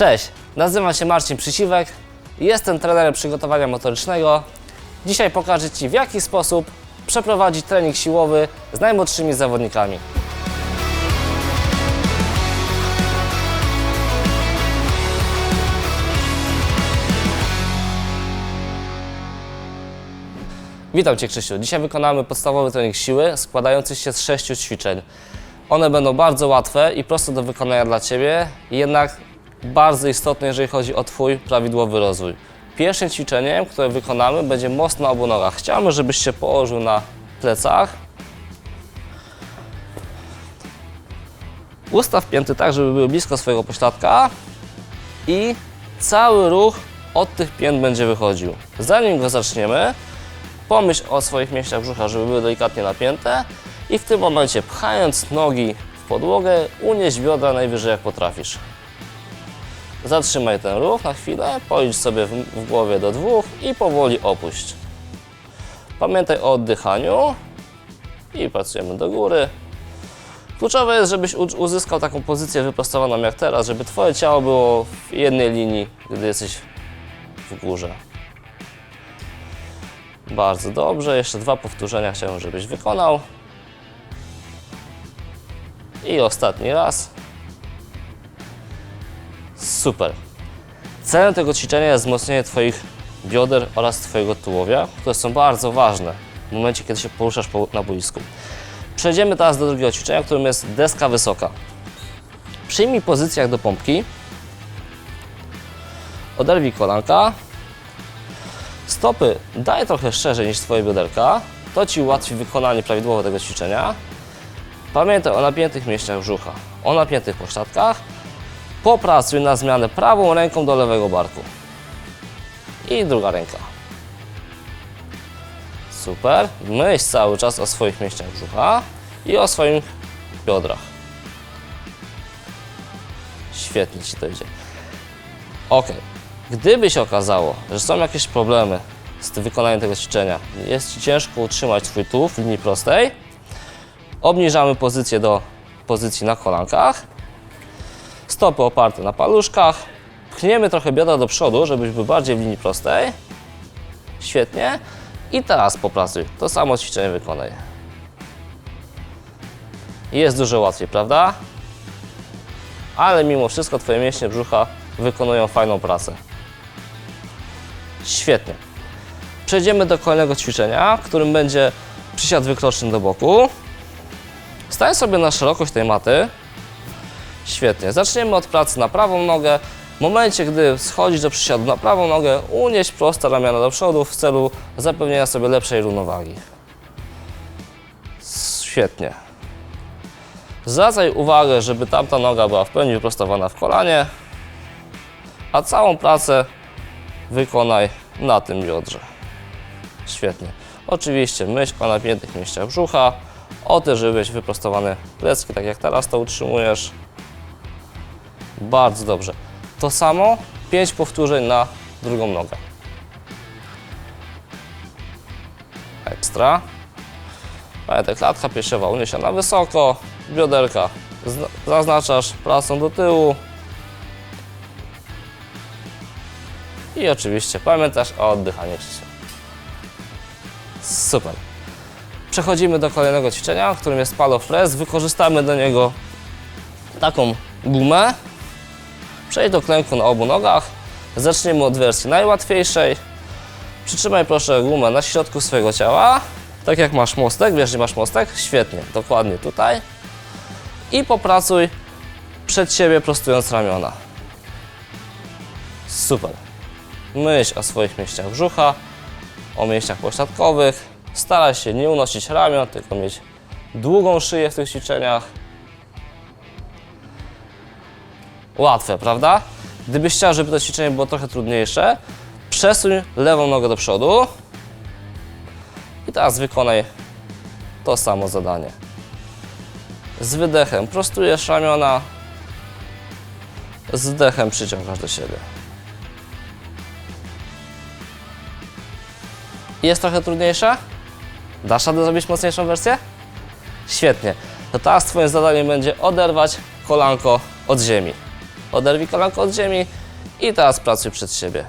Cześć, nazywam się Marcin Przysiwek, jestem trenerem przygotowania motorycznego. Dzisiaj pokażę Ci w jaki sposób przeprowadzić trening siłowy z najmłodszymi zawodnikami. Witam Cię Krzysiu. Dzisiaj wykonamy podstawowy trening siły składający się z sześciu ćwiczeń. One będą bardzo łatwe i proste do wykonania dla Ciebie, jednak bardzo istotne, jeżeli chodzi o Twój prawidłowy rozwój. Pierwszym ćwiczeniem, które wykonamy, będzie most na obu nogach. Chciałbym, żebyś się położył na plecach. Ustaw pięty tak, żeby były blisko swojego pośladka i cały ruch od tych pięt będzie wychodził. Zanim go zaczniemy, pomyśl o swoich mięśniach brzucha, żeby były delikatnie napięte i w tym momencie pchając nogi w podłogę, unieś biodra najwyżej jak potrafisz. Zatrzymaj ten ruch na chwilę, policz sobie w, w głowie do dwóch i powoli opuść. Pamiętaj o oddychaniu i pracujemy do góry. Kluczowe jest, żebyś uzyskał taką pozycję wyprostowaną jak teraz, żeby Twoje ciało było w jednej linii, gdy jesteś w górze. Bardzo dobrze. Jeszcze dwa powtórzenia chciałbym, żebyś wykonał. I ostatni raz. Super. Celem tego ćwiczenia jest wzmocnienie Twoich bioder oraz Twojego tułowia, które są bardzo ważne w momencie, kiedy się poruszasz po, na boisku. Przejdziemy teraz do drugiego ćwiczenia, którym jest deska wysoka. Przyjmij pozycję jak do pompki. Oderwij kolanka, Stopy daj trochę szerzej niż Twoje bioderka. To Ci ułatwi wykonanie prawidłowo tego ćwiczenia. Pamiętaj o napiętych mięśniach brzucha, o napiętych pośladkach. Popracuj na zmianę prawą ręką do lewego barku. I druga ręka. Super. Myśl cały czas o swoich mięśniach brzucha i o swoich biodrach. Świetnie Ci to idzie. Ok. Gdyby się okazało, że są jakieś problemy z wykonaniem tego ćwiczenia, jest Ci ciężko utrzymać swój tułów w linii prostej, obniżamy pozycję do pozycji na kolankach, stopy oparte na paluszkach, pchniemy trochę biodra do przodu, żebyś był bardziej w linii prostej. Świetnie. I teraz popracuj. To samo ćwiczenie wykonaj. Jest dużo łatwiej, prawda? Ale mimo wszystko Twoje mięśnie brzucha wykonują fajną pracę. Świetnie. Przejdziemy do kolejnego ćwiczenia, którym będzie przysiad wykroczny do boku. Stań sobie na szerokość tej maty. Świetnie. Zaczniemy od pracy na prawą nogę. W momencie, gdy schodzisz do przysiadu na prawą nogę, unieś proste ramiona do przodu w celu zapewnienia sobie lepszej równowagi. Świetnie. Zwracaj uwagę, żeby tamta noga była w pełni wyprostowana w kolanie, a całą pracę wykonaj na tym biodrze. Świetnie. Oczywiście myśl o napiętych mięśniach brzucha, o tym, żeby mieć wyprostowane plecki, tak jak teraz to utrzymujesz. Bardzo dobrze. To samo 5 powtórzeń na drugą nogę. Ekstra. Pamiętaj, klatka piersiowa uniesiona wysoko, bioderka zna- zaznaczasz pracą do tyłu, I oczywiście pamiętasz o oddychaniu Krzysia. Super. Przechodzimy do kolejnego ćwiczenia, którym jest palo fres. Wykorzystamy do niego taką gumę. Przejdź do klęku na obu nogach. Zaczniemy od wersji najłatwiejszej. Przytrzymaj proszę gumę na środku swojego ciała. Tak jak masz mostek, wiesz, że masz mostek? Świetnie, dokładnie tutaj. I popracuj przed siebie prostując ramiona. Super. Myśl o swoich mięśniach brzucha, o mięśniach pośladkowych. Staraj się nie unosić ramion, tylko mieć długą szyję w tych ćwiczeniach. Łatwe, prawda? Gdybyś chciał, żeby to ćwiczenie było trochę trudniejsze, przesuń lewą nogę do przodu i teraz wykonaj to samo zadanie. Z wydechem prostujesz ramiona, z wdechem przyciągasz do siebie. Jest trochę trudniejsza? Dasz radę zrobić mocniejszą wersję? Świetnie. To teraz Twoim zadaniem będzie oderwać kolanko od ziemi. Oderwij kolanko od ziemi i teraz pracuj przed siebie.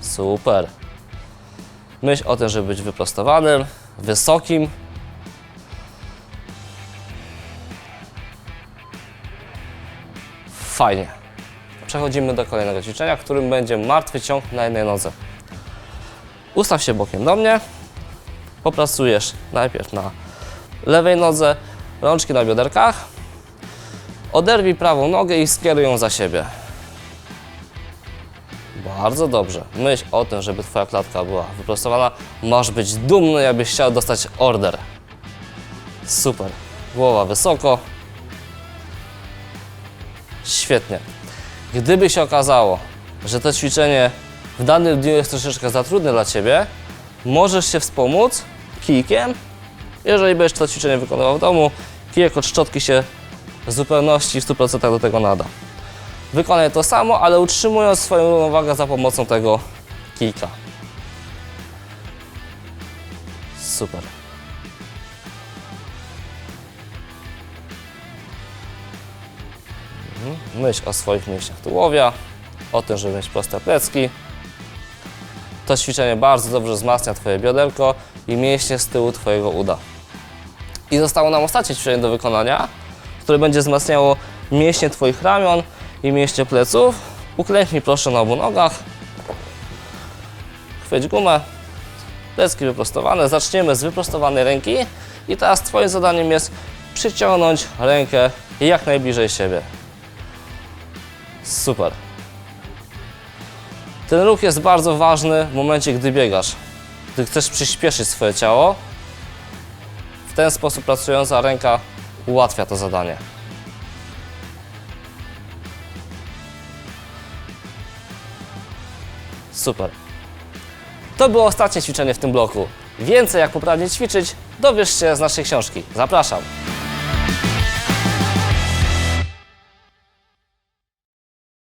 Super. Myśl o tym, żeby być wyprostowanym, wysokim. Fajnie. Przechodzimy do kolejnego ćwiczenia, którym będzie martwy ciąg na jednej nodze. Ustaw się bokiem do mnie. Popracujesz najpierw na lewej nodze, rączki na bioderkach. Oderwij prawą nogę i skieruj ją za siebie. Bardzo dobrze. Myśl o tym, żeby Twoja klatka była wyprostowana. Masz być dumny, jakbyś chciał dostać order. Super. Głowa wysoko. Świetnie. Gdyby się okazało, że to ćwiczenie w danym dniu jest troszeczkę za trudne dla Ciebie, możesz się wspomóc kijkiem. Jeżeli będziesz to ćwiczenie wykonywał w domu, kijek od szczotki się w zupełności w 100% do tego nada. Wykonaj to samo, ale utrzymując swoją równowagę za pomocą tego kijka. Super. Mhm. Myśl o swoich mięśniach tułowia, o tym, żeby mieć proste plecki. To ćwiczenie bardzo dobrze wzmacnia Twoje bioderko i mięśnie z tyłu Twojego uda. I zostało nam ostatnie ćwiczenie do wykonania, które będzie wzmacniało mięśnie Twoich ramion i mięśnie pleców. Uklęknij proszę na obu nogach. Chwyć gumę. Plecki wyprostowane. Zaczniemy z wyprostowanej ręki. I teraz Twoim zadaniem jest przyciągnąć rękę jak najbliżej siebie. Super. Ten ruch jest bardzo ważny w momencie, gdy biegasz. Gdy chcesz przyspieszyć swoje ciało, w ten sposób pracująca ręka ułatwia to zadanie. Super. To było ostatnie ćwiczenie w tym bloku. Więcej jak poprawnie ćwiczyć dowiesz się z naszej książki. Zapraszam.